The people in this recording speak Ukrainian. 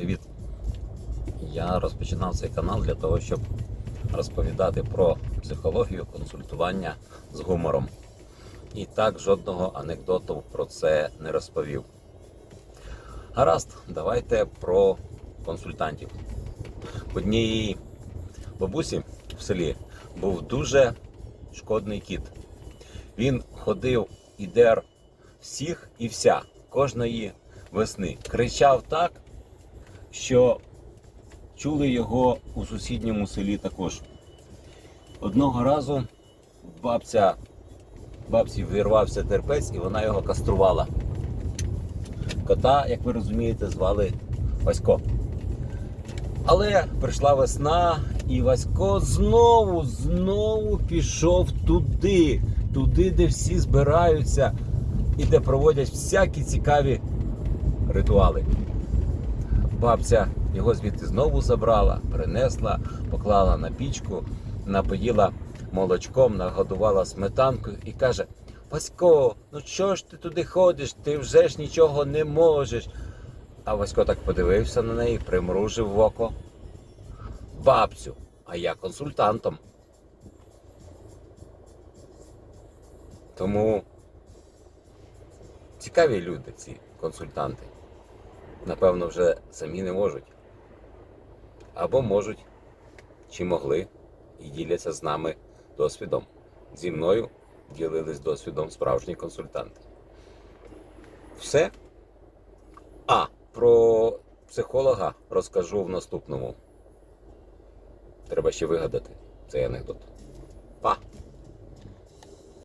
Привіт! Я розпочинав цей канал для того, щоб розповідати про психологію консультування з гумором. І так жодного анекдоту про це не розповів. Гаразд, давайте про консультантів. В однієї бабусі в селі був дуже шкодний кіт. Він ходив і дер всіх і вся кожної весни. Кричав так, що чули його у сусідньому селі також. Одного разу бабця, бабці вирвався терпець і вона його каструвала. Кота, як ви розумієте, звали Васько. Але прийшла весна, і Васько знову, знову пішов туди, туди, де всі збираються і де проводять всякі цікаві ритуали. Бабця його звідти знову забрала, принесла, поклала на пічку, напоїла молочком, нагодувала сметанкою і каже: Васько, ну чого ж ти туди ходиш? Ти вже ж нічого не можеш. А Васько так подивився на неї, примружив в око. Бабцю, а я консультантом. Тому цікаві люди, ці консультанти. Напевно, вже самі не можуть. Або можуть, чи могли, і діляться з нами досвідом. Зі мною ділились досвідом справжні консультанти. Все. А, про психолога розкажу в наступному. Треба ще вигадати цей анекдот.